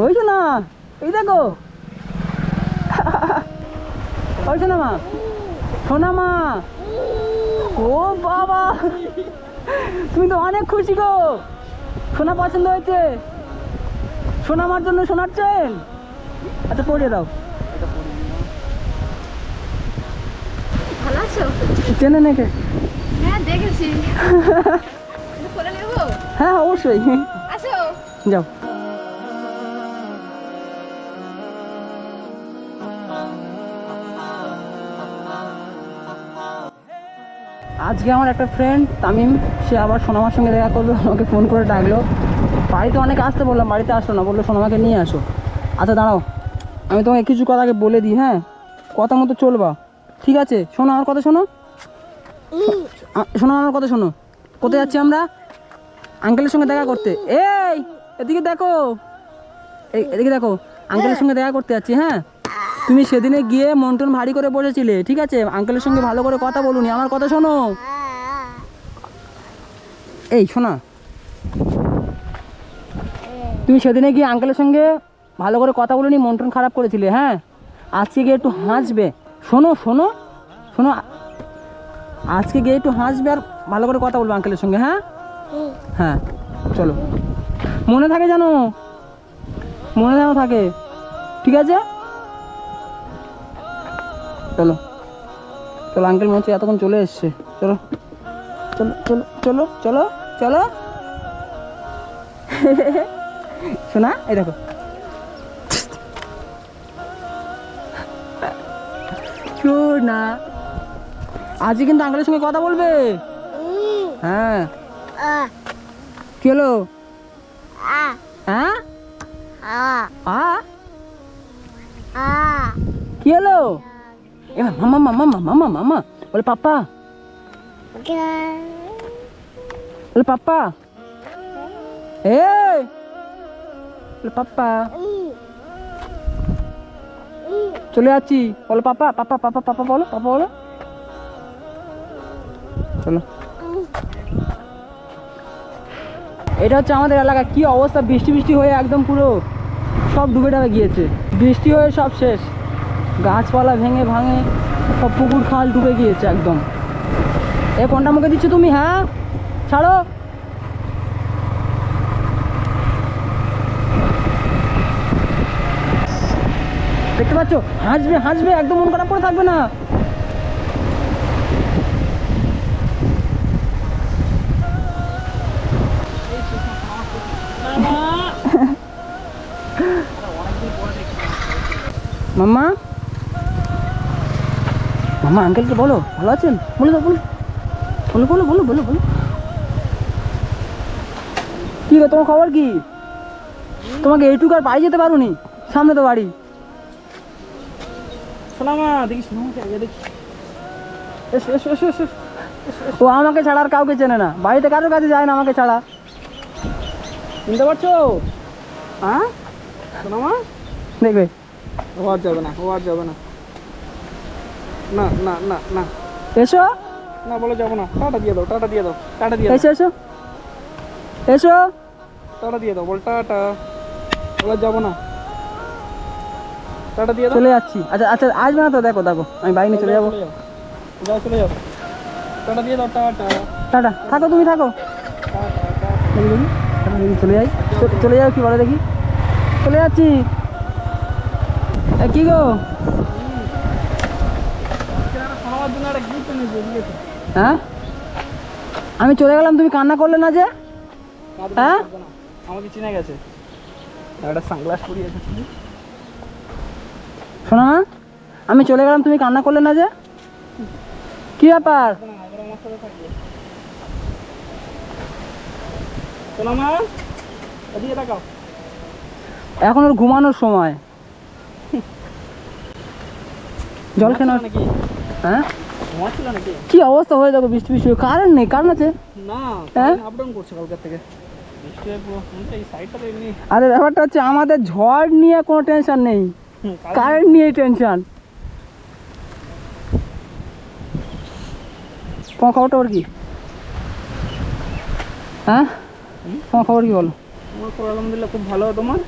ওই শোনা এই দেখো। ওই শোনা মা? সোনা মা। ও বাবা। তুমি তো অনেক খুশি গো। সোনা পছন্দ হয়েছে। সোনা আমার জন্য সোনার চেন আচ্ছা পরিয়ে দাও। ভালো আছো? চেনে নেকে? হ্যাঁ দেখেছি। হ্যাঁ অবশ্যই। আসো। যাও। আজকে আমার একটা ফ্রেন্ড তামিম, সে আবার সোনামার সঙ্গে দেখা করল, আমাকে ফোন করে ডাকলো। বাড়িতে অনেক আসতে বললাম, বাড়িতে আসলো না, বলল, সোনামাকে নিয়ে আসো। আচ্ছা দাঁড়াও, আমি তোমাকে কিছু কথা আগে বলে দিই হ্যাঁ? কথা মতো চলবা। ঠিক আছে? শোনো আমার কথা শোনো। শোনো আমার কথা শোনো। কোথায় যাচ্ছি আমরা? আঙ্কেলের সঙ্গে দেখা করতে। এই, এদিকে দেখো। এই, এদিকে দেখো। আঙ্কেলের সঙ্গে দেখা করতে যাচ্ছি হ্যাঁ? তুমি সেদিনে গিয়ে মন টন ভারী করে বসেছিলে, ঠিক আছে? আঙ্কেলের সঙ্গে ভালো করে কথা বলুনি, আমার কথা শোনো। এই, শোনা। তুমি সেদিনে গিয়ে আঙ্কেলের সঙ্গে ভালো করে কথা বলুনি, মন টন খারাপ করেছিলে হ্যাঁ? আজকে গিয়ে একটু হাসবে। শোনো শোনো শোনো, আজকে গিয়ে একটু হাসবে আর ভালো করে কথা বলব আঙ্কেলের সঙ্গে হ্যাঁ? হ্যাঁ চলো। মনে থাকে জানো? মনে থাকে, ঠিক আছে? চলো। চলো আঙ্কেল মনে হচ্ছে এতক্ষণ চলে এসছে। চলো। চলো চলো চলো চলো শোনা এই দেখো। শোনা আজকে কিন্তু আঙ্কেলের সঙ্গে কথা বলবে? হ্যাঁ। কি হলো? হ্যাঁ? কি হলো? এ মামা মামা মামা মামা বলে পাপা বলে পাপা এ বলে পাপা চলে যাচ্ছি বলো পাপা পাপা পাপা পাপা বলো পাপা বলো চলো এটা হচ্ছে আমাদের এলাকা কি অবস্থা? বৃষ্টি বৃষ্টি হয়ে একদম পুরো সব ডুবে ডাবে গিয়েছে। বৃষ্টি হয়ে সব শেষ। গাছপালা ভেঙে ভাঙে সব পুকুর খাল ডুবে গিয়েছে একদম। এ কোনটা মুখে দিচ্ছ তুমি হ্যাঁ? ছাড়ো। দেখতে পাচ্ছ? হাসবে হাসবে, একদম মন খারাপ করে থাকবে না। মাম্মা মাম্মা আঙ্কেলকে বলো ভালো আছেন? বলে দাও বলো। বলো বলো বলো বলো বলো। কি গো তোমার খবর কি? তোমাকে এইটুকু আর বাড়ি যেতে পারো নি সামনে তো বাড়ি। দেখি শোনা দেখি। এসো এসো এসো এসো ও আমাকে ছাড়া আর কাউকে চেনে না। বাড়িতে কারোর কাছে যায় না আমাকে ছাড়া। চিনতে পারছ? হ্যাঁ দেখবে। ও আর যাবে না ও আর যাবে না। না না না না। এসো। না বলে যাব না। টাটা দিয়ে দাও টাটা দিয়ে দাও টাটা দিয়ে এসো এসো। এসো। টাটা দিয়ে দাও বল টাটা। বলে যাব না। টাটা দিয়ে দাও। চলে যাচ্ছি। আচ্ছা আচ্ছা আসবে না তো দেখো দেখো। আমি বাইক নিয়ে চলে যাব। যাও চলে যাও। টাটা দিয়ে দাও টাটা। টাটা। থাকো তুমি থাকো। চলে যাই। চলে যাও কি বলে দেখি। চলে যাচ্ছি। কি গো আমার জন্য একটা গিফট এনেছি বুঝেছ হ্যাঁ? আমি চলে গেলাম তুমি কান্না করলে না যে? হ্যাঁ? আমাকে চিনে গেছে। একটা সানগ্লাস পরিয়ে শোনো না আমি চলে গেলাম তুমি কান্না করলে না যে? কি ব্যাপার? এখন ওর ঘুমানোর সময়। জল কেন নাকি? হ্যাঁ? কি অবস্থা হয়ে যাবে? বৃষ্টি বৃষ্টি কারেন্ট নেই কারেন্ট আছে। না হ্যাঁ? আপ ডাউন করছে কালকের থেকে। আরে ব্যাপারটা হচ্ছে আমাদের ঝড় নিয়ে কোনো টেনশন নেই। কারেন্ট নিয়ে টেনশন তোমার খবরটা ওর কি? হ্যাঁ? তোমার খবর কি বলো? আমার খবর আলহামদুলিল্লাহ খুব ভালো। তোমার?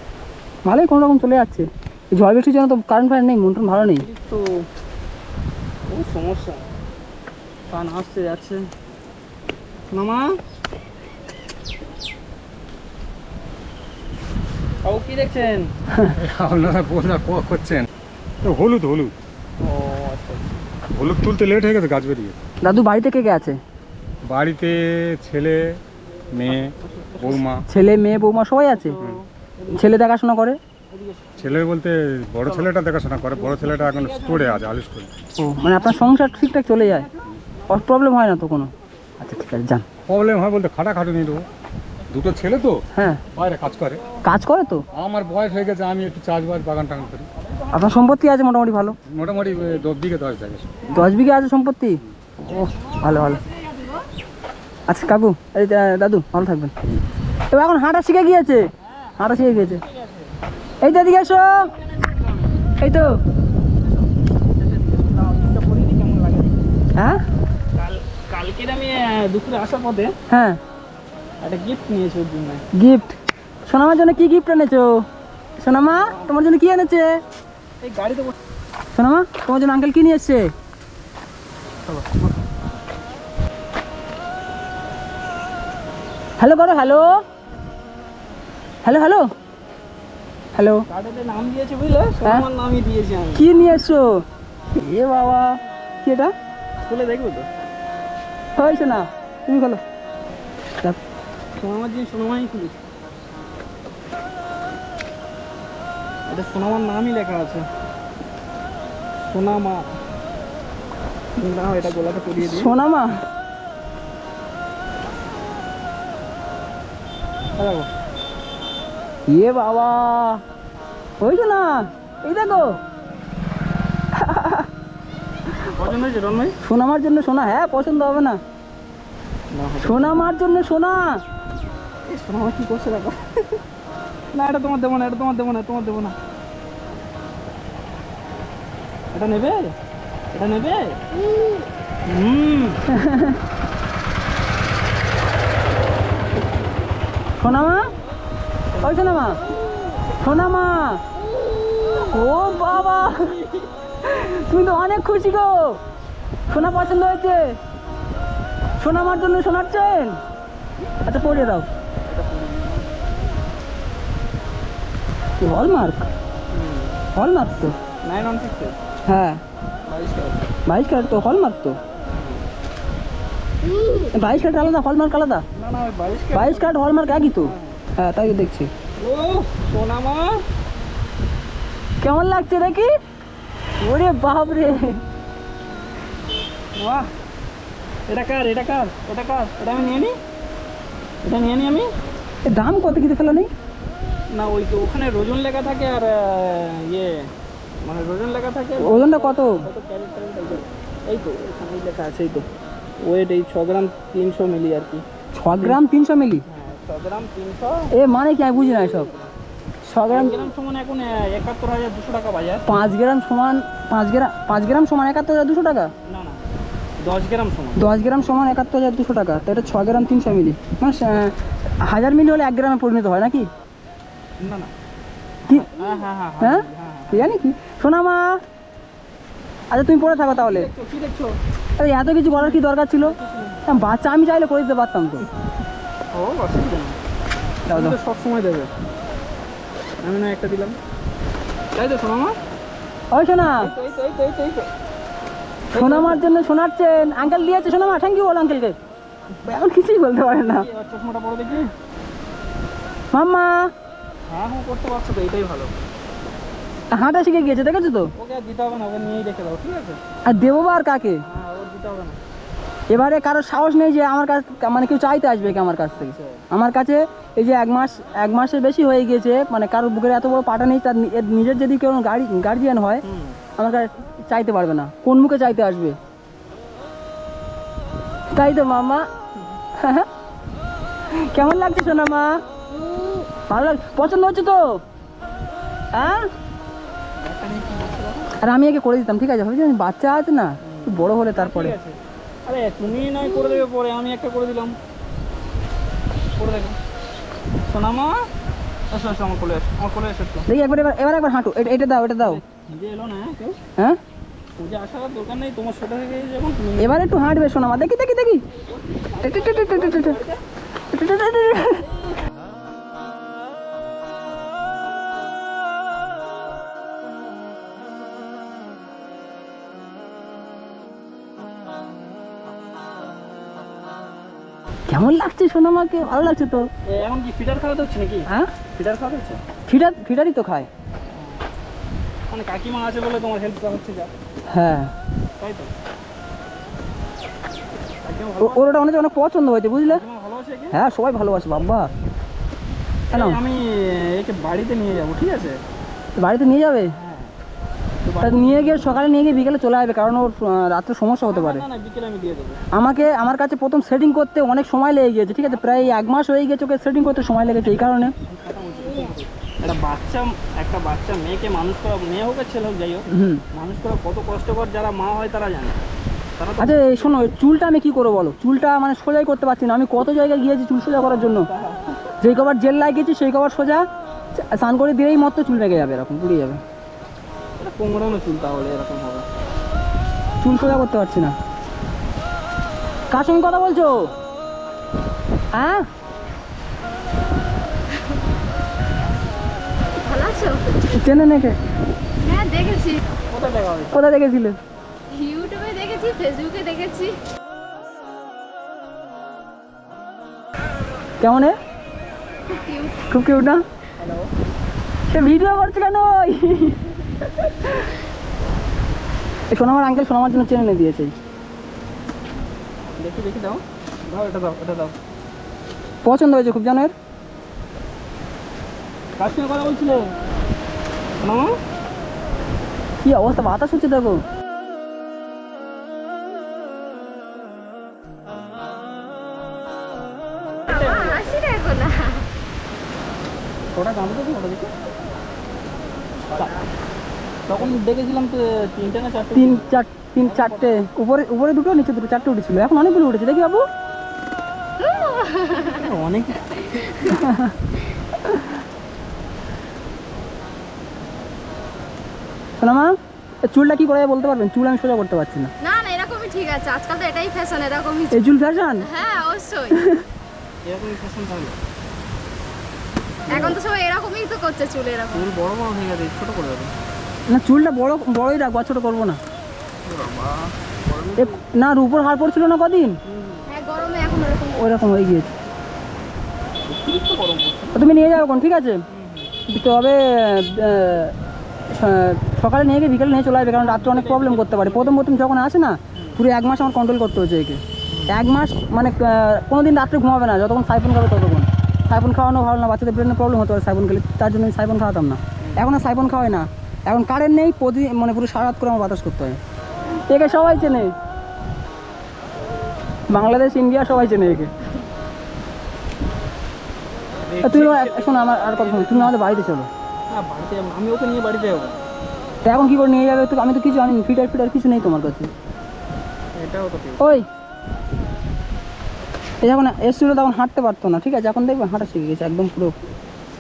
ভালোই কোনো রকম চলে যাচ্ছে। ঝড় বৃষ্টির জন্য তো কারেন্ট ফারেন্ট নেই মন ভালো নেই। তো সমস্যা। কান আসছে যাচ্ছে। মামা? বাবু কি দেখছেন? আপনারা বলনা কোয়া করছেন? হলুদ হলুদ। ও আচ্ছা হলুদ তুলতে লেট হয়ে গেছে গাছ বেরিয়ে। দাদু বাড়িতে কে কে আছে? বাড়িতে ছেলে মেয়ে বৌমা। ছেলে মেয়ে বৌমা সবাই আছে? ছেলে দেখাশোনা করে? ছেলে বলতে বড় ছেলেটা দেখাশোনা করে বড় ছেলেটা এখন স্টোরে আছে আলু স্টোরে ও মানে আপনার সংসার ঠিকঠাক চলে যায়? প্রবলেম হয় না তো কোনো। আচ্ছা ঠিক আছে যান। প্রবলেম হয় বলতে খাটা খাটুনি দেবো দুটো ছেলে তো? হ্যাঁ। বাইরে কাজ করে। কাজ করে তো? আমার বয়স হয়ে গেছে আমি একটু চাষবাস বাগান টাগান করি। আপনার সম্পত্তি আছে মোটামুটি ভালো? মোটামুটি দশ বিঘে দশ জায়গা দশ বিঘে আছে সম্পত্তি? ও ভালো ভালো। আচ্ছা কাকু এই দাদু ভালো থাকবেন। তো এখন হাঁটা শিখে গিয়েছে। হাঁটা শিখে গিয়েছে। এই তো এদিকে এসো। এই তো। হ্যাঁ? আমি দুপুরে আসার পথে হ্যাঁ। একটা গিফট নিয়েছি ওর জন্য। গিফট সোনামার জন্য কি গিফট এনেছো? সোনামা তোমার জন্য কি এনেছে? এই গাড়িতে সোনামা তোমার জন্য আঙ্কেল কি নিয়ে এসছে? হ্যালো করো হ্যালো হ্যালো হ্যালো হ্যালো নাম দিয়েছে বুঝলে? সোনামার নামই দিয়েছি আমি। কি নিয়ে এসছো? এ বাবা। কি এটা? খুলে দেখব তো। হয়েছে না? তুমি বলো। সোনামার জিনিস সোনামাই খুলেছি এটা সোনামার নামই লেখা আছে। সোনামা। না এটা গোলাটা পরিয়ে দিই সোনামা? এ বাবা! হয়েছে না? এই দেখো। সোনামার জন্য সোনা হ্যাঁ পছন্দ হবে না। সোনামার জন্য সোনা সোনামা কি করছে দেখো? না এটা তোমার দেবো না এটা তোমার দেবো না তোমার দেবো না। এটা নেবে? এটা নেবে? হুম। সোনামা ওই সোনামা সোনামা ও বাবা। তুমি তো অনেক খুশি গো। সোনা পছন্দ হয়েছে। সোনামার জন্য সোনার চেন আচ্ছা পরিয়ে দাও। হলমার্ক হলমার্ক তো? হ্যাঁ। বাইশ ক্যারেট তো হলমার্ক তো? বাইশ ক্যারেট আলাদা হলমার্ক আলাদা? বাইশ ক্যারেট হলমার্ক একই তো? হ্যাঁ তাই তো দেখছি। কেমন লাগছে দেখি? ওরে বাপ রে। বাহ। এটা কার এটা কার এটা কার? এটা আমি নিয়ে নিই এটা নিয়ে নিই আমি? এ দাম কত কিছু ফেলা নেই না ওই তো ওখানে রোজন লেখা থাকে আর ইয়ে মানে রোজন লেখা থাকে। ওজনটা কত? এই তো- এই লেখা আছে এই তো। ওয়েট এই ছ গ্রাম তিনশো মিলি আর কি। ছ গ্রাম তিনশো মিলি? হ্যাঁ ছ গ্রাম তিনশো। এ মানে কি আমি বুঝি না এসব। ছ গ্রাম সমান এখন একাত্তর হাজার দুশো টাকা বাজার। পাঁচ গ্রাম সমান পাঁচ গ্রাম পাঁচ গ্রাম সমান একাত্তর হাজার দুশো টাকা? না না দশ গ্রাম সমান। দশ গ্রাম সমান একাত্তর হাজার দুশো টাকা তো এটা ছ গ্রাম তিনশো মিলি। মানে হাজার মিলি হলে এক গ্রামে পরিণত হয় নাকি? না হ্যাঁ হ্যাঁ হ্যাঁ হ্যাঁ জানি কি? শোনা মা। আচ্ছা তুমি পড়ে থাকো তাহলে। আরে এত কিছু করার কি দরকার ছিল? বাচ্চা আমি চাইলে করে দিতে পারতাম তো। ও অসুবিধা নেই। দাও তুমি দাও তো সব সময় দেবে। আমি না একটা দিলাম। তাই তো সোনামা। ওই এই তো তো এই তো সোনামার জন্য শোনাচ্ছেন। আঙ্কেল দিয়েছে সোনামা। থ্যাংক ইউ বল আঙ্কেলকে এখন কিছুই বলতে পারে না। চশমাটা পরে দেখি। মাম্মা। হ্যাঁ হ্যাঁ করতে পারছ তো এটাই ভালো। হাঁটা শিখে গিয়েছে দেখেছ তো? ওকে আর দিতে হবে না ওকে নিয়েই রেখে দাও ঠিক আছে? আর দেবো বা আর কাকে? হ্যাঁ ওর দিতে হবে না। এবারে কারোর সাহস নেই যে আমার কাছ মানে কেউ চাইতে আসবে কি আমার কাছ থেকে। আমার কাছে এই যে এক মাস, এক মাসের বেশি হয়ে গিয়েছে মানে কারোর বুকের এত বড় পাটা নেই, তার নিজের যদি কেউ গাড়ি গার্জিয়ান হয়, আমার কাছে চাইতে পারবে না। কোন মুখে চাইতে আসবে? তাই তো মামা। কেমন লাগছে সোনা মা? ভালো লাগছে। পছন্দ হচ্ছে তো? হ্যাঁ? আর আমি একে করে দিতাম, ঠিক আছে? বাচ্চা আছে না বড় হলে তারপরে। আরে তুমি নয় করে দেবে পরে আমি একটা করে দিলাম করে দেখো সোনামা আসো আসো আমার কোলে আসো আমার কোলে এসো তো দেখি একবার এবার এবার একবার হাঁটু এটা এটা দাও এটা দাও যে এলো না হ্যাঁ, কেউ হ্যাঁ পূজা আসার দরকার নেই তোমার ছোট থেকে যখন এবার একটু হাঁটবে সোনামা দেখি দেখি দেখি কেমন লাগছে শোনা মাকে ভালো লাগছে তো। এ, এখন কি ফিটার খাওয়াতে হচ্ছে নাকি? হ্যাঁ? ফিটার খাওয়াতে হচ্ছে? ফিডার ফিডারই তো খায়। মানে কাকিমা আছে বলে তোমার হেল্প হচ্ছে যা। হ্যাঁ। তাই তো? ওর ওটা অনেক অনেক পছন্দ হয়েছে বুঝলে? ভালো আছে হ্যাঁ সবাই ভালোবাসে বাবা। কেন? আমি একে বাড়িতে নিয়ে যাব ঠিক আছে? বাড়িতে নিয়ে যাবে? তো নিয়ে গিয়ে সকালে নিয়ে গিয়ে বিকেলে চলে আসবে কারণ ওর রাত্রে সমস্যা হতে পারে। আমাকে আমার কাছে প্রথম সেটিং করতে অনেক সময় লেগে গিয়েছে ঠিক আছে? প্রায় এক মাস হয়ে গেছে ওকে সেটিং করতে সময় লেগেছে এই কারণে। একটা বাচ্চা একটা বাচ্চা মেয়েকে মানুষ করা মেয়ে হোক ছেলে হোক যাই হোক মানুষ করা কত কষ্টকর যারা মা হয় তারা জানে। আচ্ছা এই শোনো চুলটা আমি কি করব বলো? চুলটা মানে সোজাই করতে পারছি না আমি কত জায়গায় গিয়েছি চুল সোজা করার জন্য? যেই কবার জেল লাগিয়েছি সেই কবার সোজা স্নান করে দিলেই মতো চুল বেঁকে যাবে এরকম পুড়ে যাবে। এটা কোমরানো চুল তাহলে এরকম হবে। চুল সোজা করতে পারছি না। কার সঙ্গে কথা বলছো? হ্যাঁ? চেনে নাকি? হ্যাঁ দেখেছি। কোথায় দেখেছিলে? ইউটিউবে দেখেছি ফেসবুকে দেখেছি। কেমন খুব কিউট না? হ্যালো সে ভিডিও করছে কেন? সোনামার আঙ্কেল সোনামার জন্য চেনে নিয়ে দিয়েছে। দেখি দেখি দাও। দাও এটা দাও এটা দাও। পছন্দ হয়েছে খুব জানো এর? কার সঙ্গে কথা বলছিলে? কি অবস্থা বাতাস হচ্ছে দেখো। ওটা দাম দেখি ওটা দেখি। তা- তখন দেখেছিলাম তো তিনটে না চারটে তিন চার তিন চারটে। উপরে উপরে দুটো নিচে দুটো চারটে উঠেছিল। এখন অনেকগুলো উঠেছে। দেখি বাবু। অনেক। সোনামা চুলটা কি করে যায় বলতে পারবেন? চুল আমি সোজা করতে পারছি না। না না এরকমই ঠিক আছে। আজকাল তো এটাই ফ্যাশন এরকমই এই চুল ফ্যাশন হ্যাঁ অবশ্যই। এরকমই ফ্যাশন তাহলে। এখন তো সবাই এরকমই তো করছে চুল এরকম। চুল বড় বড় হয়ে গেছে ছোট করে দেবে। না চুলটা বড় বড়ই রাখব ছোটো করব না। না আর উপর হার পড়ছিল না কদিন? হ্যাঁ গরমে এখন এরকম ওই রকম হয়ে গিয়েছে। তুমি নিয়ে যাও কোন ঠিক আছে? তবে সকালে নিয়ে গিয়ে বিকেলে নিয়ে চলে আসবে কারণ রাত্রে অনেক প্রবলেম করতে পারে। প্রথম প্রথম যখন আসে না পুরো এক মাস আমার কন্ট্রোল করতে হচ্ছে একে। এক মাস মানে কোনো দিন রাত্রে ঘুমাবে না যতক্ষণ সাইফোন খাবে ততক্ষণ। সাইফোন খাওয়ানো ভালো না বাচ্চাদের ব্রেনে প্রবলেম হতে পারে সাইফোন খেলে তার জন্য আমি সাইফোন খাওয়াতাম না। এখন আর সাইফোন খাওয়াই না। এখন কারেন্ট নেই প্রতিদিন মানে পুরো সারা রাত করে আমার বাতাস করতে হয়। একে সবাই চেনে। বাংলাদেশ ইন্ডিয়া সবাই চেনে একে। তা তুমি শোনো আমার আর কথা শোনো তুমি আমাদের বাড়িতে চলো। বাড়িতে আমি ওকে নিয়ে বাড়িতে যাব। এখন কি করে নিয়ে যাবে? তো আমি তো কিছু জানি ফিটার ফিটার কিছু নেই তোমার কাছে। এটাও তো ওই। এই যখন এসছিল তখন হাঁটতে পারতো না ঠিক আছে? এখন দেখবে হাঁটা শিখে গেছে একদম পুরো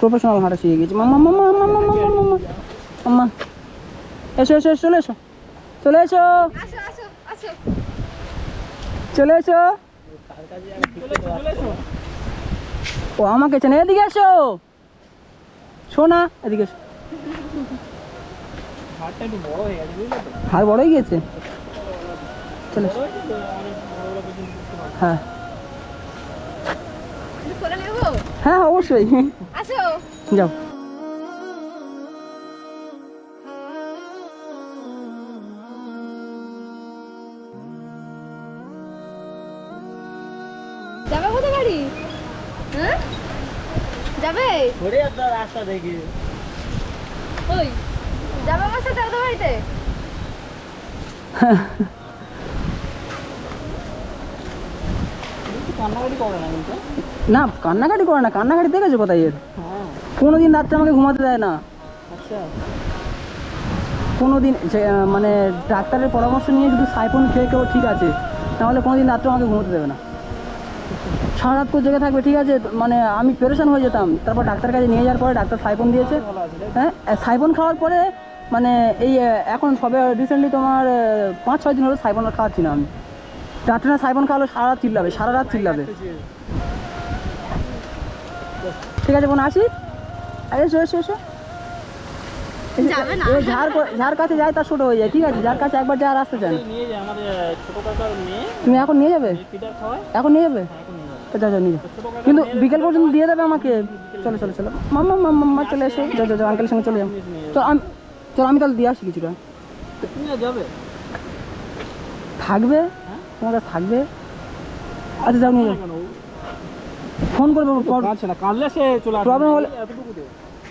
প্রফেশনাল হাঁটা শিখে গেছে। মাম্মা মাম্মা মাম্মা মাম্মা। মাম্মা এসো এসো চলে এসো চলে এসো চলে এসো ও আমাকে চেনে এদিকে এসো শোনা এদিকে এসো বড় হয়ে গেছে হাড় বড় হয়ে গিয়েছে চলে। হ্যাঁ হ্যাঁ অবশ্যই যাও বাড়ি? হ্যাঁ? যাবে? ঘুরে একটা রাস্তা দেখি। ওই যাবে আমার সাথে ওদের বাড়িতে? কান্নাকাটি করে না কিন্তু। না কান্নাকাটি করে না কান্নাকাটি দেখেছ কোথায় এর? হ্যাঁ। কোনো দিন রাত্রে আমাকে ঘুমাতে দেয় না। আচ্ছা। কোনো দিন যে- মানে ডাক্তারের পরামর্শ নিয়ে শুধু সাইফোন খেয়ে কেউ ঠিক আছে তাহলে কোনো দিন রাত্রে আমাকে ঘুমোতে দেবে না। সারা রাত করে জেগে থাকবে ঠিক আছে? মানে আমি পেরেশান হয়ে যেতাম। তারপর ডাক্তার কাছে নিয়ে যাওয়ার পরে ডাক্তার সাইফোন দিয়েছে? হ্যাঁ? সাইফোন খাওয়ার পরে মানে এই এখন সবে রিসেন্টলি তোমার পাঁচ ছয় দিন হলো সাইফোন আর খাওয়াচ্ছি না আমি। ডাক্তার সাইফোন খাওয়ালে সারা রাত চিল্লাবে সারা রাত চিল্লাবে। ঠিক আছে বোন আসি? আরে এসো এসো এসো। না। যার যার কাছে যায় তার ছোট হয়ে যায় ঠিক আছে? যার কাছে একবার যায় আর আসতে চান তুমি এখন নিয়ে যাবে? এখন নিয়ে যাবে? তো যাও যাও নিয়ে কিন্তু বিকেল পর্যন্ত দিয়ে দেবে আমাকে? চলো চলো চলো। মাম্মা মাম্মা চলে এসো। যাও যাও আঙ্কেলের সঙ্গে চলে যাও। চল আমি চলো আমি তাহলে দিয়ে আসি কিছুটা। যাবে। থাকবে? তোমার কাছে থাকবে? আচ্ছা যাও নিয়ে ফোন করবে আসবে। হলে-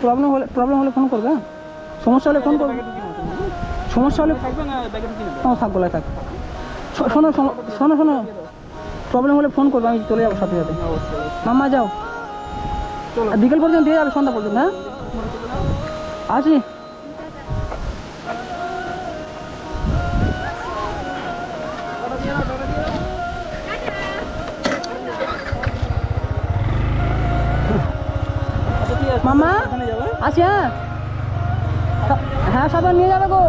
প্রবলেম হলে প্রবলেম হলে ফোন করবে হ্যাঁ? সমস্যা হলে ফোন করবে। সমস্যা হলে থাকবে না থাক বলে থাক। শোনো শোনো শোনো শোনো। প্রবলেম হলে ফোন করব আমি চলে যাব সাথে সাথে। মাম্মা যাও। বিকেল পর্যন্ত দিয়ে যাবে সন্ধ্যা পর্যন্ত হ্যাঁ? আসি। আছে মামা আসি হ্যাঁ? হ্যাঁ সাবান নিয়ে যাবে গো।